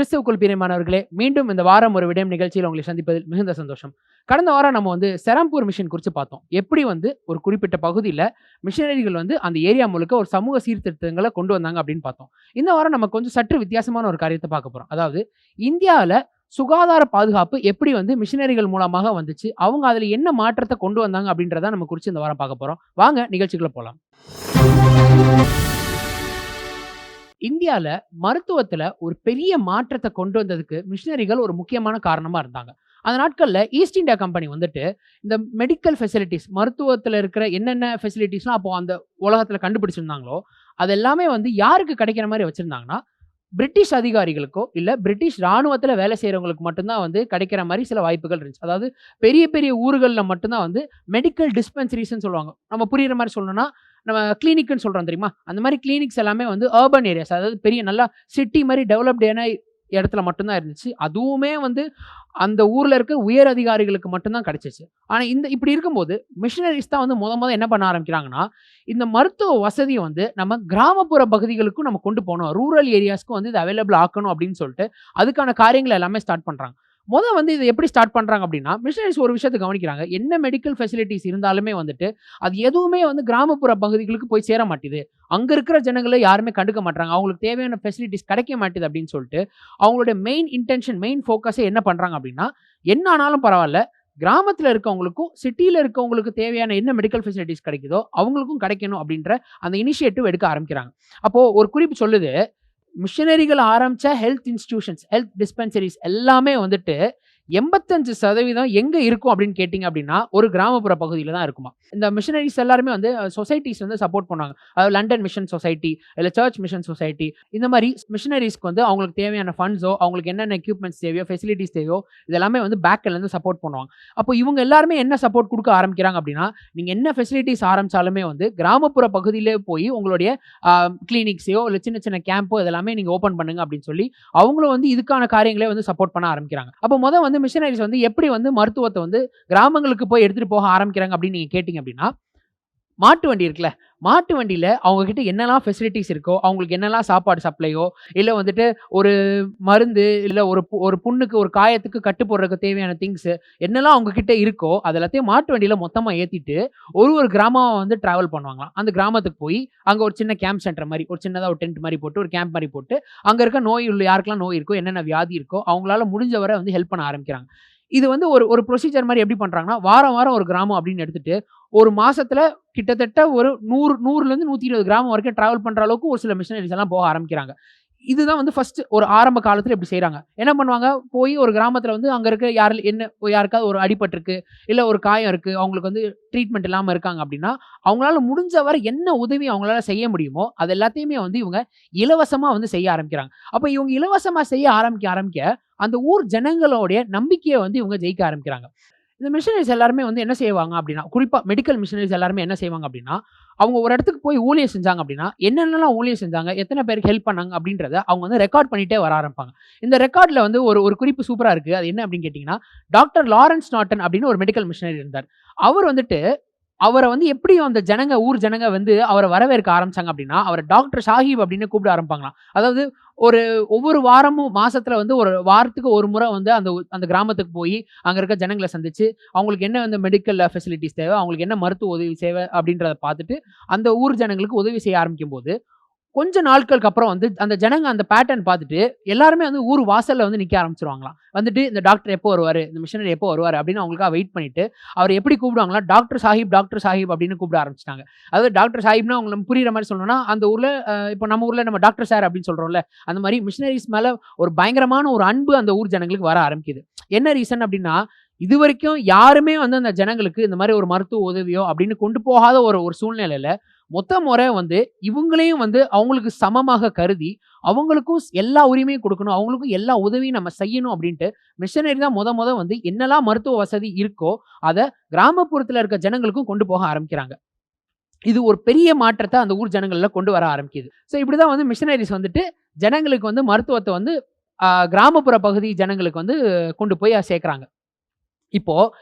கிறிஸ்துவுக்குள் பிரியமானவர்களே மீண்டும் இந்த வாரம் ஒரு விடயம் நிகழ்ச்சியில் உங்களை சந்திப்பதில் மிகுந்த சந்தோஷம். கடந்த வாரம் நம்ம வந்து செராம்பூர் மிஷன் குறித்து பார்த்தோம். எப்படி வந்து ஒரு குறிப்பிட்ட பகுதியில் மிஷனரிகள் வந்து அந்த ஏரியா முழுக்க ஒரு சமூக சீர்திருத்தங்களை கொண்டு வந்தாங்க அப்படின்னு பார்த்தோம். இந்த வாரம் நம்ம கொஞ்சம் சற்று வித்தியாசமான ஒரு காரியத்தை பார்க்க போகிறோம் அதாவது இந்தியாவில் சுகாதார பாதுகாப்பு எப்படி வந்து மிஷினரிகள் மூலமாக வந்துச்சு அவங்க அதில் என்ன மாற்றத்தை கொண்டு வந்தாங்க அப்படின்றத நம்ம குறித்து இந்த வாரம் பார்க்க போகிறோம் வாங்க நிகழ்ச்சிகளை போகலாம் இந்தியாவில் மருத்துவத்தில் ஒரு பெரிய மாற்றத்தை கொண்டு வந்ததுக்கு மிஷினரிகள் ஒரு முக்கியமான காரணமாக இருந்தாங்க. அந்த நாட்களில் ஈஸ்ட் இந்தியா கம்பெனி வந்துட்டு இந்த மெடிக்கல் ஃபெசிலிட்டிஸ் மருத்துவத்தில் இருக்கிற என்னென்ன ஃபெசிலிட்டிஸ்லாம் அப்போ அந்த உலகத்தில் கண்டுபிடிச்சிருந்தாங்களோ அது எல்லாமே வந்து யாருக்கு கிடைக்கிற மாதிரி வச்சுருந்தாங்கன்னா பிரிட்டிஷ் அதிகாரிகளுக்கோ இல்லை பிரிட்டிஷ் ராணுவத்தில் வேலை செய்கிறவங்களுக்கு மட்டும்தான் வந்து கிடைக்கிற மாதிரி சில வாய்ப்புகள் இருந்துச்சு. அதாவது பெரிய பெரிய ஊர்களில் மட்டும்தான் வந்து மெடிக்கல் டிஸ்பென்சரிஸ்ன்னு சொல்லுவாங்க. நம்ம புரிகிற மாதிரி சொல்லணும்னா நம்ம கிளினிக்னு சொல்கிறோம் தெரியுமா? அந்த மாதிரி கிளினிக்ஸ் எல்லாமே வந்து அர்பன் ஏரியாஸ் அதாவது பெரிய நல்லா சிட்டி மாதிரி டெவலப்டான இடத்துல மட்டும்தான் இருந்துச்சு. அதுவுமே வந்து அந்த ஊரில் இருக்க உயர் அதிகாரிகளுக்கு மட்டும்தான் கிடைச்சிச்சு. ஆனால் இந்த இப்படி இருக்கும்போது மிஷினரிஸ் தான் வந்து முத முத என்ன பண்ண ஆரம்பிக்கிறாங்கன்னா இந்த மருத்துவ வசதியை வந்து நம்ம கிராமப்புற பகுதிகளுக்கும் நம்ம கொண்டு போகணும். ரூரல் ஏரியாஸ்க்கும் வந்து இது அவைலபிள் ஆக்கணும் அப்படின்னு சொல்லிட்டு அதுக்கான காரியங்களை எல்லாமே ஸ்டார்ட் பண்ணுறாங்க முதல் வந்து இதை எப்படி ஸ்டார்ட் பண்ணுறாங்க அப்படின்னா மிஷனரிஸ் ஒரு விஷயத்தை கவனிக்கிறாங்க. என்ன மெடிக்கல் ஃபெசிலிட்டிஸ் இருந்தாலுமே வந்துட்டு அது எதுவுமே வந்து கிராமப்புற பகுதிகளுக்கு போய் சேர மாட்டேது. அங்கே இருக்கிற ஜனங்களை யாருமே கண்டுக்க மாட்டாங்க அவங்களுக்கு தேவையான ஃபெசிலிட்டிஸ் கிடைக்க மாட்டேது அப்படின்னு சொல்லிட்டு அவங்களுடைய மெயின் இன்டென்ஷன் மெயின் ஃபோக்கஸே என்ன பண்ணுறாங்க அப்படின்னா என்ன ஆனாலும் பரவாயில்ல கிராமத்தில் இருக்கவங்களுக்கும் சிட்டியில் இருக்கவங்களுக்கு தேவையான என்ன மெடிக்கல் ஃபெசிலிட்டிஸ் கிடைக்குதோ அவங்களுக்கும் கிடைக்கணும் அப்படின்ற அந்த இனிஷியேட்டிவ் எடுக்க ஆரம்பிக்கிறாங்க. அப்போது ஒரு குறிப்பு சொல்லுது மிஷனரிகள் ஆரம்பித்த ஹெல்த் இன்ஸ்டியூஷன்ஸ் ஹெல்த் டிஸ்பென்சரிஸ் எல்லாமே வந்துட்டு எண்பத்தஞ்சு சதவீதம் எங்கே இருக்கும் அப்படின்னு கேட்டிங்க அப்படின்னா ஒரு கிராமப்புற பகுதியில் தான் இருக்குமா? இந்த மிஷனரிஸ் எல்லாருமே வந்து சொசைட்டிஸ் வந்து சப்போர்ட் பண்ணுவாங்க அதாவது லண்டன் மிஷன் சொசைட்டி இல்லை சர்ச் மிஷன் சொசைட்டி இந்த மாதிரி மிஷனரிஸ்க்கு வந்து அவங்களுக்கு தேவையான ஃபண்ட்ஸோ அவங்களுக்கு என்னென்ன எக்யூப்மெண்ட்ஸ் தேவையோ ஃபெசிலிட்டிஸ் தேவையோ இதெல்லாமே வந்து பேக்கிலேருந்து சப்போர்ட் பண்ணுவாங்க. அப்போ இவங்க எல்லாருமே என்ன சப்போர்ட் கொடுக்க ஆரம்பிக்கிறாங்க அப்படின்னா நீங்கள் என்ன ஃபெசிலிட்டிஸ் ஆரம்பித்தாலுமே வந்து கிராமப்புற பகுதியிலே போய் உங்களுடைய கிளினிக்ஸையோ இல்லை சின்ன சின்ன கேம்போ இதெல்லாமே நீங்கள் ஓப்பன் பண்ணுங்க அப்படின்னு சொல்லி அவங்களும் வந்து இதுக்கான காரியங்களே வந்து சப்போர்ட் பண்ண ஆரம்பிக்கிறாங்க. அப்போ முதல் வந்து மிஷனரிஸ் வந்து எப்படி வந்து மருத்துவத்தை வந்து கிராமங்களுக்கு போய் எடுத்துகிட்டு போக ஆரம்பிக்கிறாங்க அப்படின்னு நீங்கள் கேட்டிங்க அப்படின்னா மாட்டு வண்டி இருக்குல்ல மாட்டு வண்டியில் அவங்கக்கிட்ட என்னெல்லாம் ஃபெசிலிட்டிஸ் இருக்கோ அவங்களுக்கு என்னெல்லாம் சாப்பாடு சப்ளையோ இல்லை வந்துட்டு ஒரு மருந்து இல்லை ஒரு ஒரு புண்ணுக்கு ஒரு காயத்துக்கு கட்டு போடுறதுக்கு தேவையான திங்ஸு என்னெல்லாம் அவங்கக்கிட்ட இருக்கோ அது எல்லாத்தையும் மாட்டு வண்டியில் மொத்தமாக ஏற்றிட்டு ஒரு ஒரு கிராமம் வந்து ட்ராவல் பண்ணுவாங்களாம். அந்த கிராமத்துக்கு போய் அங்கே ஒரு சின்ன கேம்ப் சென்டர் மாதிரி ஒரு சின்னதாக ஒரு டென்ட் மாதிரி போட்டு ஒரு கேம்ப் மாதிரி போட்டு அங்கே இருக்க நோய் உள்ள யாருக்கெல்லாம் நோய் இருக்கோ என்னென்ன வியாதி இருக்கோ அவங்களால முடிஞ்சவரை வந்து ஹெல்ப் பண்ண ஆரம்பிக்கிறாங்க. இது வந்து ஒரு ஒரு ப்ரொசீஜர் மாதிரி எப்படி பண்ணுறாங்கன்னா வாரம் வாரம் ஒரு கிராமம் அப்படின்னு எடுத்துட்டு ஒரு மாசத்துல கிட்டத்தட்ட ஒரு நூறு நூறுலேருந்து நூற்றி இருபது கிராமம் வரைக்கும் ட்ராவல் பண்ணுற அளவுக்கு ஒரு சில மிஷினரிஸ் எல்லாம் போக ஆரம்பிக்கிறாங்க. இதுதான் வந்து ஃபர்ஸ்ட் ஒரு ஆரம்ப காலத்தில் இப்படி செய்கிறாங்க என்ன பண்ணுவாங்க? போய் ஒரு கிராமத்தில் வந்து அங்கே இருக்க யார் என்ன யாருக்காவது ஒரு அடிபட்டிருக்கு இல்லை ஒரு காயம் இருக்குது அவங்களுக்கு வந்து ட்ரீட்மெண்ட் இல்லாமல் இருக்காங்க அப்படின்னா அவங்களால முடிஞ்ச வரை என்ன உதவி அவங்களால செய்ய முடியுமோ அது எல்லாத்தையுமே வந்து இவங்க இலவசமாக வந்து செய்ய ஆரம்பிக்கிறாங்க. அப்போ இவங்க இலவசமாக செய்ய ஆரம்பிக்க ஆரம்பிக்க அந்த ஊர் ஜனங்களோடைய நம்பிக்கையை வந்து இவங்க ஜெயிக்க ஆரம்பிக்கிறாங்க. இந்த மிஷினரிஸ் எல்லாருமே வந்து என்ன செய்வாங்க அப்படின்னா குறிப்பாக மெடிக்கல் மிஷினரிஸ் எல்லாருமே என்ன செய்வாங்க அப்படின்னா அவங்க ஒரு இடத்துக்கு போய் ஊழியம் செஞ்சாங்க அப்படின்னா என்னென்னலாம் ஊழியம் செஞ்சாங்க எத்தனை பேருக்கு ஹெல்ப் பண்ணாங்க அப்படின்றத அவங்க வந்து ரெக்கார்ட் பண்ணிட்டே வர ஆரம்பிப்பாங்க. இந்த ரெக்கார்டில் வந்து ஒரு ஒரு குறிப்பு சூப்பராக இருக்குது அது என்ன அப்படின்னு கேட்டிங்கன்னா டாக்டர் லாரன்ஸ் நாட்டன் அப்படின்னு ஒரு மெடிக்கல் மிஷினரி இருந்தார். அவர் வந்துட்டு அவரை வந்து எப்படி அந்த ஜனங்க ஊர் ஜனங்க வந்து அவரை வரவேற்க ஆரம்பிச்சாங்க அப்படின்னா அவரை டாக்டர் சாஹிப் அப்படின்னு கூப்பிட ஆரம்பிப்பாங்களாம். அதாவது ஒரு ஒவ்வொரு வாரமும் மாசத்துல வந்து ஒரு வாரத்துக்கு ஒரு முறை வந்து அந்த அந்த கிராமத்துக்கு போய் அங்க இருக்க ஜனங்களை சந்திச்சு அவங்களுக்கு என்ன வந்து மெடிக்கல் ஃபெசிலிட்டிஸ் தேவை அவங்களுக்கு என்ன மருத்துவ உதவி தேவை அப்படின்றத பார்த்துட்டு அந்த ஊர் ஜனங்களுக்கு உதவி செய்ய ஆரம்பிக்கும் போது கொஞ்ச நாட்களுக்கு அப்புறம் வந்து அந்த ஜனங்க அந்த பேட்டர்ன் பார்த்துட்டு எல்லாருமே வந்து ஊர் வாசலில் வந்து நிற்க ஆரம்பிச்சிருவாங்களாம். வந்துட்டு இந்த டாக்டர் எப்போ வருவார்? இந்த மிஷினரி எப்போ வருவார்? அப்படின்னு அவங்களுக்காக வெயிட் பண்ணிட்டு அவர் எப்படி கூப்பிடுவாங்களா டாக்டர் சாஹிப் டாக்டர் சாஹிப் அப்படின்னு கூப்பிட ஆரம்பிச்சிட்டாங்க. அதாவது டாக்டர் சாஹிப்னா அவங்களுக்கு புரியுற மாதிரி சொல்லணும்னா அந்த ஊரில் இப்போ நம்ம ஊரில் நம்ம டாக்டர் சார் அப்படின்னு சொல்கிறோம்ல அந்த மாதிரி மிஷினரிஸ் மேலே ஒரு பயங்கரமான ஒரு அன்பு அந்த ஊர் ஜனங்களுக்கு வர ஆரம்பிக்குது. என்ன ரீசன் அப்படின்னா இது வரைக்கும் யாருமே வந்து அந்த ஜனங்களுக்கு இந்த மாதிரி ஒரு மருத்துவ உதவியோ அப்படின்னு கொண்டு போகாத ஒரு ஒரு சூழ்நிலையில மொத்த முறை வந்து இவங்களையும் வந்து அவங்களுக்கு சமமாக கருதி அவங்களுக்கும் எல்லா உரிமையும் கொடுக்கணும் அவங்களுக்கும் எல்லா உதவியும் நம்ம செய்யணும் அப்படின்ட்டு மிஷனரி தான் முத முத வந்து என்னெல்லாம் மருத்துவ வசதி இருக்கோ அதை கிராமப்புறத்தில் இருக்க ஜனங்களுக்கும் கொண்டு போக ஆரம்பிக்கிறாங்க. இது ஒரு பெரிய மாற்றத்தை அந்த ஊர் ஜனங்களில் கொண்டு வர ஆரம்பிக்குது. ஸோ இப்படி தான் வந்து மிஷனரிஸ் வந்துட்டு ஜனங்களுக்கு வந்து மருத்துவத்தை வந்து கிராமப்புற பகுதி ஜனங்களுக்கு வந்து கொண்டு போய் சேர்க்குறாங்க. இப்போது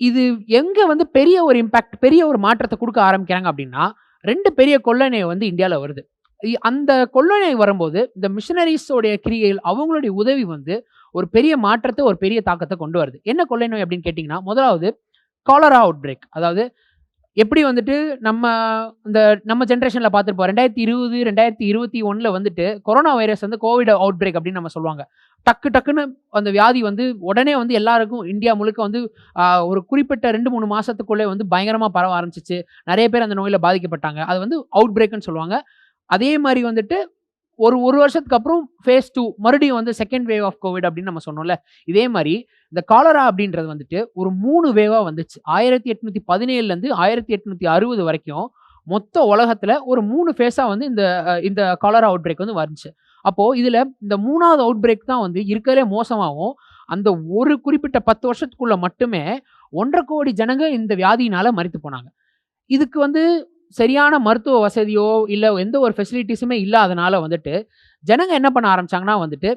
இது எங்கே வந்து பெரிய ஒரு இம்பேக்ட் பெரிய ஒரு மாற்றத்தை கொடுக்க ஆரம்பிக்கிறாங்க அப்படின்னா ரெண்டு பெரிய கொள்ளை நோய் வந்து இந்தியாவில் வருது அந்த கொள்ளை நோய் வரும்போது, இந்த மிஷனரிஸோடைய கிரியைகள், அவங்களுடைய உதவி வந்து ஒரு பெரிய மாற்றத்தை ஒரு பெரிய தாக்கத்தை கொண்டு வருது. என்ன கொள்ளை நோய் அப்படின்னு கேட்டிங்கன்னா முதலாவது காலரா அவுட் பிரேக் அதாவது எப்படி வந்துட்டு நம்ம இந்த நம்ம ஜென்ரேஷனில் பார்த்துருப்போம் ரெண்டாயிரத்தி இருபது ரெண்டாயிரத்தி இருபத்தி ஒன்றில் வந்துட்டு கொரோனா வைரஸ் வந்து கோவிட் அவுட்பிரேக் அப்படின்னு நம்ம சொல்லுவாங்க. டக்கு டக்குன்னு அந்த வியாதி வந்து உடனே வந்து எல்லாருக்கும் இந்தியா முழுக்க வந்து ஒரு குறிப்பிட்ட ரெண்டு மூணு மாதத்துக்குள்ளே வந்து பயங்கரமாக பரவ ஆரம்பிச்சிச்சு நிறைய பேர் அந்த நோயில் பாதிக்கப்பட்டாங்க. அது வந்து அவுட் பிரேக்குன்னு சொல்லுவாங்க. அதே மாதிரி வந்துட்டு ஒரு ஒரு வருஷத்துக்கு அப்புறம் ஃபேஸ் டூ மறுபடியும் வந்து செகண்ட் வேவ் ஆஃப் கோவிட் அப்படின்னு நம்ம சொன்னோம்ல. இதே மாதிரி இந்த காலரா அப்படின்றது வந்துட்டு ஒரு மூணு வேவாக வந்துச்சு. 1817லருந்து 1860 வரைக்கும் மொத்த உலகத்தில் ஒரு மூணு ஃபேஸாக வந்து இந்த இந்த காலரா அவுட் பிரேக் வந்து வந்துச்சு. அப்போது இதில் இந்த மூணாவது அவுட் பிரேக் தான் வந்து இருக்கிறதே மோசமாகவும் அந்த ஒரு குறிப்பிட்ட பத்து வருஷத்துக்குள்ளே மட்டுமே 1,50,00,000 ஜனங்க இந்த வியாதியினால் மறித்து போனாங்க. இதுக்கு வந்து சரியான மருத்துவ வசதியோ, இல்லை எந்த ஒரு ஃபெசிலிட்டிஸுமே இல்லாதனால வந்துட்டு, ஜனங்க என்ன பண்ண ஆரம்பிச்சாங்கன்னா வந்துட்டு,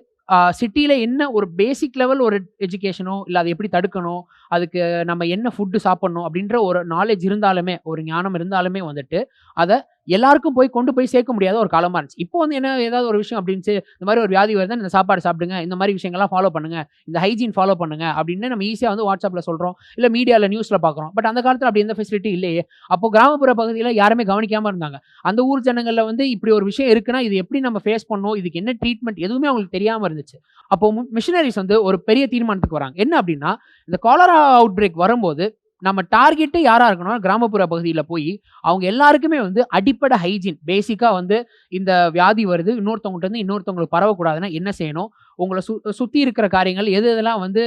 சிட்டியில் என்ன ஒரு பேசிக் லெவல் ஒரு எஜுகேஷனோ, இல்லை அதை எப்படி தடுக்கணும், அதுக்கு நம்ம என்ன ஃபுட்டு சாப்பிட்ணும் அப்படின்ற ஒரு நாலேஜ் இருந்தாலுமே, ஒரு ஞானம் இருந்தாலுமே வந்துட்டு, அதை எல்லாருக்கும் போய் கொண்டு போய் சேர்க்க முடியாத ஒரு காலமாக இருந்துச்சு. இப்போ வந்து என்ன ஏதாவது ஒரு விஷயம் அப்படின்ச்சு, இந்த மாதிரி ஒரு வியாதி வருதுன்னா இந்த சாப்பாடு சாப்பிடுங்க, இந்த மாதிரி விஷயங்கள்லாம் ஃபாலோ பண்ணுங்க, இந்த ஹைஜீன் ஃபாலோ பண்ணுங்க அப்படின்னு நம்ம ஈஸியாக வந்து வாட்ஸ்அப்பில் சொல்கிறோம் இல்லை மீடியாவில் நியூஸில் பார்க்குறோம். பட் அந்த காலத்தில் அப்படி எந்த ஃபெசிலிட்டி இல்லையே. அப்போ கிராமப்புற பகுதியில் யாருமே கவனிக்காமல் இருந்தாங்க. அந்த ஊர் ஜனங்களில் வந்து இப்படி ஒரு விஷயம் இருக்குன்னா, இது எப்படி நம்ம ஃபேஸ் பண்ணோம் இதுக்கு என்ன ட்ரீட்மெண்ட் எதுவுமே அவங்களுக்கு தெரியாமல் இருந்துச்சு. அப்போ மிஷினரிஸ் வந்து ஒரு பெரிய தீர்மானத்துக்கு வராங்க. என்ன அப்படின்னா, இந்த காலரா அவுட் பிரேக் வரும்போது, நம்ம டார்கெட்டே யாராக இருக்கணும்னா, கிராமப்புற பகுதியில் போய் அவங்க எல்லாருக்குமே வந்து அடிப்படை ஹைஜீன் பேசிக்காக வந்து இந்த வியாதி வருது, இன்னொருத்தவங்கள்ட்ட இருந்து இன்னொருத்தவங்களுக்கு பரவக்கூடாதுன்னா என்ன செய்யணும்? உங்களை சு சுற்றி இருக்கிற காரியங்கள் எது எதெல்லாம் வந்து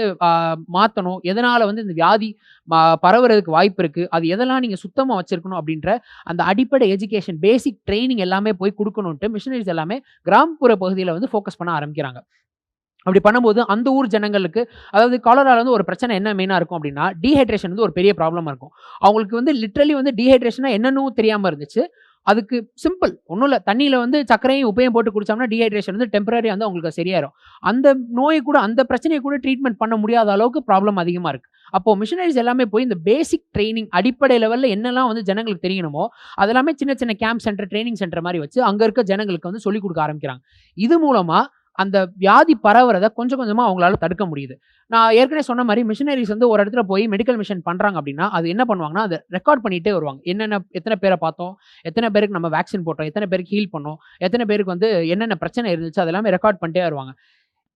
மாற்றணும் எதனால் வந்து இந்த வியாதி பரவுறதுக்கு வாய்ப்பு இருக்குது அது எதெல்லாம் நீங்கள் சுத்தமாக வச்சுருக்கணும் அப்படின்ற அந்த அடிப்படை எஜுகேஷன், பேசிக் ட்ரைனிங் எல்லாமே போய் கொடுக்கணுன்ட்டு மிஷினரிஸ் எல்லாமே கிராமப்புற பகுதியில் வந்து ஃபோக்கஸ் பண்ண ஆரம்பிக்கிறாங்க. அப்படி பண்ணும்போது அந்த ஊர் ஜனங்களுக்கு அதாவது காலரால வந்து ஒரு பிரச்சனை என்ன மெயினாக இருக்கும் அப்படின்னா, டீஹைட்ரேஷன் வந்து ஒரு பெரிய ப்ராப்ளமாக இருக்கும். அவங்களுக்கு வந்து லிட்ரலி வந்து டீஹைட்ரேஷனாக என்னன்னும் தெரியாமல் இருந்துச்சு. அதுக்கு சிம்பிள் ஒன்றும் இல்லை தண்ணியில் வந்து சர்க்கரையும், உப்பையும் போட்டு குடிச்சோம்னா டீஹைட்ரேஷன் வந்து டெம்பரரி வந்து அவங்களுக்கு சரியாயிரும். அந்த நோயை கூட அந்த பிரச்சனையை கூட ட்ரீட்மெண்ட் பண்ண முடியாத அளவுக்கு ப்ராப்ளம் அதிகமாக இருக்குது அப்போ மிஷினரிஸ் எல்லாமே போய் இந்த பேசிக் ட்ரைனிங் அடிப்படை லெவலில் என்னெல்லாம் வந்து ஜனங்களுக்கு தெரியணுமோ, அதெல்லாமே சின்ன சின்ன கேம்ப் சென்டர், ட்ரெய்னிங் சென்டர் மாதிரி வச்சு, அங்கே இருக்க ஜனங்களுக்கு வந்து சொல்லிக் கொடுக்க ஆரம்பிக்கிறாங்க. இது மூலமாக அந்த வியாதி பரவுறத கொஞ்சம் கொஞ்சமாக அவங்களால தடுக்க முடியுது. நான் ஏற்கனவே சொன்ன மாதிரி மிஷினரிஸ் வந்து ஒரு இடத்துல போய் மெடிக்கல் மிஷன் பண்ணுறாங்க அப்படின்னா, அது என்ன பண்ணுவாங்கன்னா, அதை ரெக்கார்ட் பண்ணிட்டே வருவாங்க. என்னென்ன எத்தனை பேரை பார்த்தோம், எத்தனை பேருக்கு நம்ம வேக்சின் போட்டோம், எத்தனை பேருக்கு ஹீல் பண்ணோம், எத்தனை பேருக்கு வந்து என்னென்ன பிரச்சனை இருந்துச்சு, அதெல்லாமே ரெக்கார்ட் பண்ணிட்டே வருவாங்க.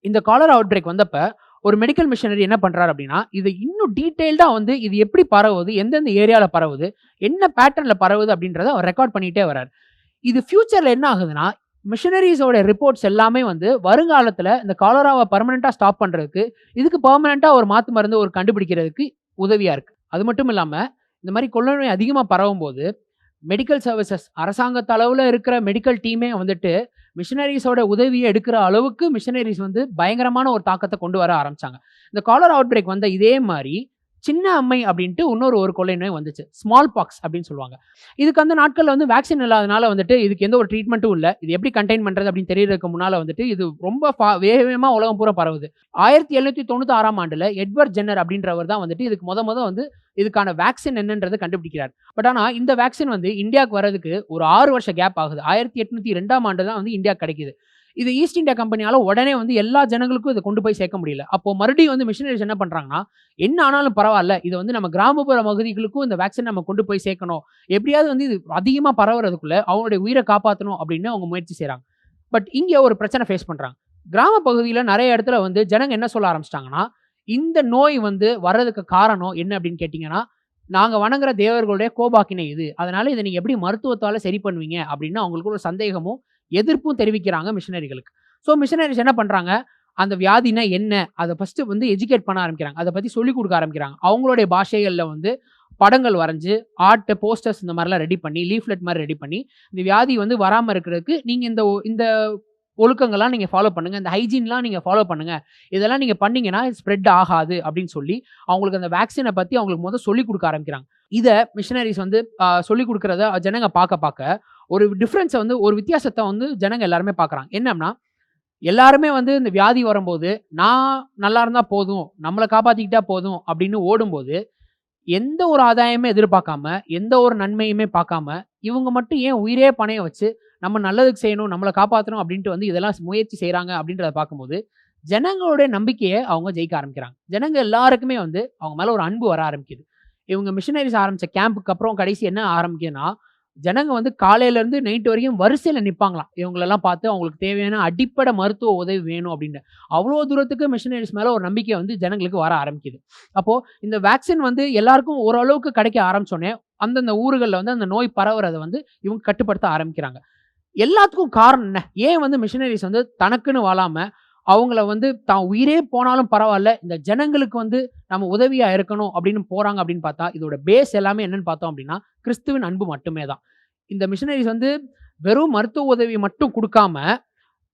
இந்த காலர் அவுட் பிரேக் வந்தப்போ ஒரு மெடிக்கல் மிஷினரி என்ன பண்ணுறாரு அப்படின்னா, இது இன்னும் டீட்டெயில்டாக வந்து இது எப்படி பரவுது, எந்தெந்த ஏரியாவில் பரவுது, என்ன பேட்டர்னில் பரவுது அப்படின்றத அவர் ரெக்கார்ட் பண்ணிகிட்டே வரார் இது ஃப்யூச்சரில் என்ன ஆகுதுன்னா, மிஷினரிஸோட ரிப்போர்ட்ஸ் எல்லாமே வந்து வருங்காலத்தில் இந்த காலராவை பர்மனெண்ட்டாக ஸ்டாப் பண்ணுறதுக்கு இதுக்கு பர்மனெண்ட்டாக ஒரு மாற்று மருந்து ஒரு கண்டுபிடிக்கிறதுக்கு உதவியாக இருக்குது அது மட்டும் இல்லாமல் இந்த மாதிரி கொள்ளை நோய் பரவும் பரவும்போது, மெடிக்கல் சர்வீசஸ் அரசாங்கத்தளவில் இருக்கிற மெடிக்கல் டீமே வந்துட்டு, மிஷினரிஸோட உதவியை எடுக்கிற அளவுக்கு மிஷினரிஸ் வந்து பயங்கரமான ஒரு தாக்கத்தை கொண்டு வர ஆரம்பித்தாங்க இந்த காலர் அவுட் பிரேக் வந்த இதே மாதிரி சின்ன அம்மை அப்படின்ட்டு இன்னொரு ஒரு கொள்ளை நோய் வந்துச்சு. ஸ்மால் பாக்ஸ் அப்படின்னு சொல்லுவாங்க. இதுக்கு அந்த நாட்களில் வந்து வேக்சின் இல்லாதனால வந்துட்டு, இதுக்கு எந்த ஒரு ட்ரீட்மெண்ட்டும் இல்லை இது எப்படி கண்டெயின் பண்ணுறது அப்படின்னு தெரியறதுக்கு முன்னால் வந்துட்டு, இது ரொம்ப ஃபா உலகம் பூரா பரவுது. ஆயிரத்தி எழுநூத்தி தொண்ணூற்றாறாம் ஆண்டில் எட்வர்ட் ஜென்னர் அப்படின்றவர் தான் வந்துட்டு இதுக்கு முத முத வந்து இதுக்கான வேக்சின் என்னன்றத கண்டுபிடிக்கிறார். பட் ஆனால் இந்த வேக்சின் வந்து இந்தியாவுக்கு வரதுக்கு ஒரு ஆறு வருஷ கேப் ஆகுது. 1802ஆம் ஆண்டு தான் வந்து இந்தியா கிடைக்குது. இது ஈஸ்ட் இந்தியா கம்பெனியால் உடனே வந்து எல்லா ஜனங்களுக்கும் இதை கொண்டு போய் சேர்க்க முடியல. அப்போ மறுபடியும் வந்து மிஷினரிஸ் என்ன பண்ணுறாங்கன்னா என்ன ஆனாலும் பரவாயில்ல இதை வந்து நம்ம கிராமப்புற பகுதிகளுக்கும் இந்த வேக்சின் நம்ம கொண்டு போய் சேர்க்கணும். எப்படியாவது வந்து இது அதிகமாக பரவுறதுக்குள்ளே அவங்களுடைய உயிரை காப்பாற்றணும் அப்படின்னு அவங்க முயற்சி செய்கிறாங்க பட் இங்கே ஒரு பிரச்சனை ஃபேஸ் பண்ணுறாங்க கிராம பகுதியில் நிறைய இடத்துல வந்து ஜனங்க என்ன சொல்ல ஆரம்பிச்சிட்டாங்கன்னா இந்த நோய் வந்து வர்றதுக்கு காரணம் என்ன அப்படின்னு கேட்டிங்கன்னா நாங்கள் வணங்குற தேவர்களுடைய கோபாக்கினை இது. அதனால இதை நீங்கள் எப்படி மருத்துவத்தால் சரி பண்ணுவீங்க அப்படின்னு அவங்களுக்கு ஒரு சந்தேகமும், எதிர்ப்பும் தெரிவிக்கிறாங்க மிஷனரிகளுக்கு. ஸோ மிஷினரிஸ் என்ன பண்ணுறாங்க அந்த வியாதினா என்ன? அதை ஃபஸ்ட்டு வந்து எஜுகேட் பண்ண ஆரம்பிக்கிறாங்க. அதை பற்றி சொல்லிக் கொடுக்க ஆரம்பிக்கிறாங்க. அவங்களுடைய பாஷைகளில் வந்து படங்கள் வரைஞ்சி ஆர்ட், போஸ்டர்ஸ் இந்த மாதிரிலாம் ரெடி பண்ணி, லீஃப்லெட் மாதிரி ரெடி பண்ணி, இந்த வியாதி வந்து வராமல் இருக்கிறதுக்கு நீங்கள் இந்த ஒ இந்த ஒழுக்கங்கள்லாம் நீங்கள் ஃபாலோ பண்ணுங்கள் இந்த ஹைஜீன்லாம் நீங்கள் ஃபாலோ பண்ணுங்கள் இதெல்லாம் நீங்கள் பண்ணிங்கன்னா ஸ்ப்ரெட் ஆகாது அப்படின்னு சொல்லி, அவங்களுக்கு அந்த வேக்சினை பற்றி அவங்களுக்கு முதல் சொல்லிக் கொடுக்க ஆரம்பிக்கிறாங்க. இதை மிஷினரிஸ் வந்து சொல்லிக் கொடுக்குறத ஜனங்க பார்க்க பார்க்க ஒரு டிஃப்ரென்ஸை வந்து ஒரு வித்தியாசத்தை வந்து ஜனங்க எல்லாருமே பார்க்குறாங்க என்னன்னா, எல்லாருமே வந்து இந்த வியாதி வரும்போது, நான் நல்லா இருந்தால் போதும், நம்மளை காப்பாற்றிக்கிட்டா போதும் அப்படின்னு ஓடும்போது, எந்த ஒரு ஆதாயமே எதிர்பார்க்காம, எந்த ஒரு நன்மையுமே பார்க்காம இவங்க மட்டும் ஏன் உயிரே பணைய வச்சு, நம்ம நல்லதுக்கு செய்யணும், நம்மளை காப்பாற்றணும் அப்படின்ட்டு வந்து இதெல்லாம் முயற்சி செய்கிறாங்க அப்படின்றத பார்க்கும்போது, ஜனங்களுடைய நம்பிக்கையை அவங்க ஜெயிக்க ஆரம்பிக்கிறாங்க. ஜனங்க எல்லாருக்குமே வந்து அவங்க மேலே ஒரு அன்பு வர ஆரம்பிக்குது. இவங்க மிஷினரிஸ் ஆரம்பித்த கேம்புக்கு அப்புறம் கடைசி என்ன ஆரம்பிக்குதுன்னா, ஜனங்க வந்து காலையிலேருந்து நைட் வரைக்கும் வரிசையில் நிற்பாங்களாம் இவங்களெல்லாம் பார்த்து அவங்களுக்கு தேவையான அடிப்படை மருத்துவ உதவி வேணும் அப்படின்னு. அவ்வளோ தூரத்துக்கு மிஷினரிஸ் மேலே ஒரு நம்பிக்கை வந்து ஜனங்களுக்கு வர ஆரம்பிக்குது. அப்போது இந்த வேக்சின் வந்து எல்லாருக்கும் ஓரளவுக்கு கிடைக்க ஆரம்பிச்சோனே, அந்தந்த ஊர்களில் வந்து அந்த நோய் பரவுறதை வந்து இவங்க கட்டுப்படுத்த ஆரம்பிக்கிறாங்க. எல்லாத்துக்கும் காரணம் என்ன? ஏன் வந்து மிஷினரிஸ் வந்து தனக்குன்னு வாழாமல் அவங்கள வந்து தான் உயிரே போனாலும் பரவாயில்ல இந்த ஜனங்களுக்கு வந்து நம்ம உதவியாக இருக்கணும் அப்படின்னு போகிறாங்க அப்படின்னு பார்த்தா, இதோட பேஸ் எல்லாமே என்னன்னு பார்த்தோம் அப்படின்னா, கிறிஸ்துவின் அன்பு மட்டுமே தான். இந்த மிஷினரிஸ் வந்து வெறும் மருத்துவ உதவி மட்டும் கொடுக்காம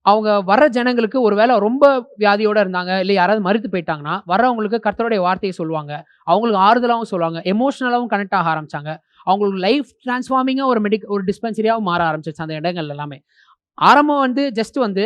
அவங்க வர்ற ஜனங்களுக்கு ஒருவேளை ரொம்ப வியாதியோடு இருந்தாங்க, இல்லை யாராவது மறுத்து போயிட்டாங்கன்னா, வர்றவங்களுக்கு கர்த்தருடைய வார்த்தையை சொல்லுவாங்க. அவங்களுக்கு ஆறுதலாகவும் சொல்லுவாங்க. எமோஷனலாகவும் கனெக்ட் ஆக ஆரம்பிச்சாங்க. அவங்களுக்கு லைஃப் டிரான்ஸ்ஃபார்மிங்காக ஒரு மெடிக் ஒரு டிஸ்பென்சரியாகவும் மாற ஆரம்பிச்சுருச்சு அந்த இடங்கள் எல்லாமே. ஆரம்பம் வந்து ஜஸ்ட் வந்து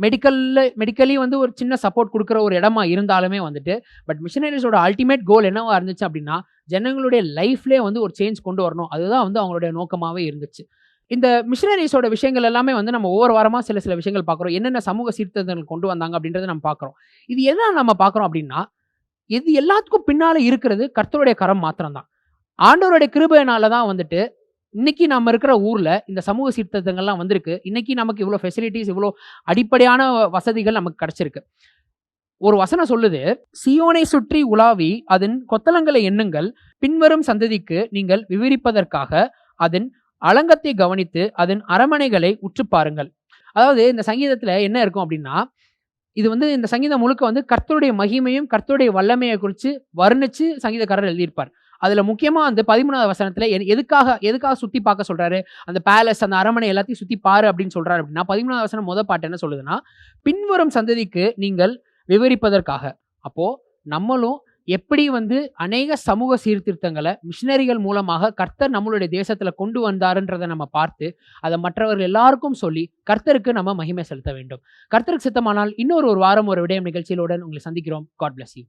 மெடிக்கல்ல மெடிக்கலி வந்து ஒரு சின்ன சப்போர்ட் கொடுக்குற ஒரு இடமா இருந்தாலுமே வந்துட்டு, பட் மிஷனரிஸோட அல்டிமேட் கோல் என்னவா இருந்துச்சு அப்படின்னா, ஜனங்களுடைய லைஃப்லேயே வந்து ஒரு சேஞ்ச் கொண்டு வரணும். அதுதான் வந்து அவங்களுடைய நோக்கமாகவே இருந்துச்சு. இந்த மிஷனரிஸோட விஷயங்கள் எல்லாமே வந்து நம்ம ஒவ்வொரு வாரமாக சில சில விஷயங்கள் பார்க்குறோம். என்னென்ன சமூக சீர்திருத்தங்கள் கொண்டு வந்தாங்க அப்படின்றத நம்ம பார்க்குறோம். இது எத நம்ம பார்க்குறோம் அப்படின்னா, இது எல்லாத்துக்கும் பின்னால் இருக்கிறது கர்த்தருடைய கரம் மாத்திரம்தான் ஆண்டவருடைய கிருபையினால தான் வந்துட்டு, இன்னைக்கு நம்ம இருக்கிற ஊரில் இந்த சமூக சீர்திருத்தங்கள்லாம் வந்திருக்கு. இன்னைக்கு நமக்கு இவ்வளோ ஃபெசிலிட்டிஸ் இவ்வளோ அடிப்படையான வசதிகள் நமக்கு கிடைச்சிருக்கு. ஒரு வசனம் சொல்லுது, சியோனை சுற்றி உலாவி அதன் கொத்தலங்களை எண்ணுங்கள். பின்வரும் சந்ததிக்கு நீங்கள் விவரிப்பதற்காக அதன் அலங்கத்தை கவனித்து அதன் அரமனைகளை உற்று பாருங்கள்." அதாவது இந்த சங்கீதத்தில் என்ன இருக்கும் அப்படின்னா, இது வந்து இந்த சங்கீதம் முழுக்க வந்து கர்த்தருடைய மகிமையும், கர்த்தருடைய வல்லமையை குறித்து வர்ணித்து சங்கீதக்காரர் எழுதியிருப்பார். அதுல முக்கியமா வந்து 13வது வசனத்தில எ எதுக்காக எதுக்காக சுற்றி பார்க்க சொல்கிறாரு அந்த பேலஸ், அந்த அரண்மனை எல்லாத்தையும் சுற்றி பாரு அப்படின்னு சொல்கிறாரு அப்படின்னா, 13வது வசனம் முத பாட்டு என்ன சொல்லுதுன்னா, "பின்வரும் சந்ததிக்கு நீங்கள் விவரிப்பதற்காக." அப்போது நம்மளும் எப்படி வந்து அநேக சமூக சீர்திருத்தங்களை மிஷினரிகள் மூலமாக கர்த்தர் நம்மளுடைய தேசத்தில் கொண்டு வந்தாருன்றதை நம்ம பார்த்து, அதை மற்றவர்கள் எல்லாருக்கும் சொல்லி, கர்த்தருக்கு நம்ம மகிமை செலுத்த வேண்டும். கர்த்தருக்கு சித்தமானால் இன்னொரு ஒரு வாரம் ஒரு விடயம் நிகழ்ச்சியிலுடன் உங்களை சந்திக்கிறோம். God bless you.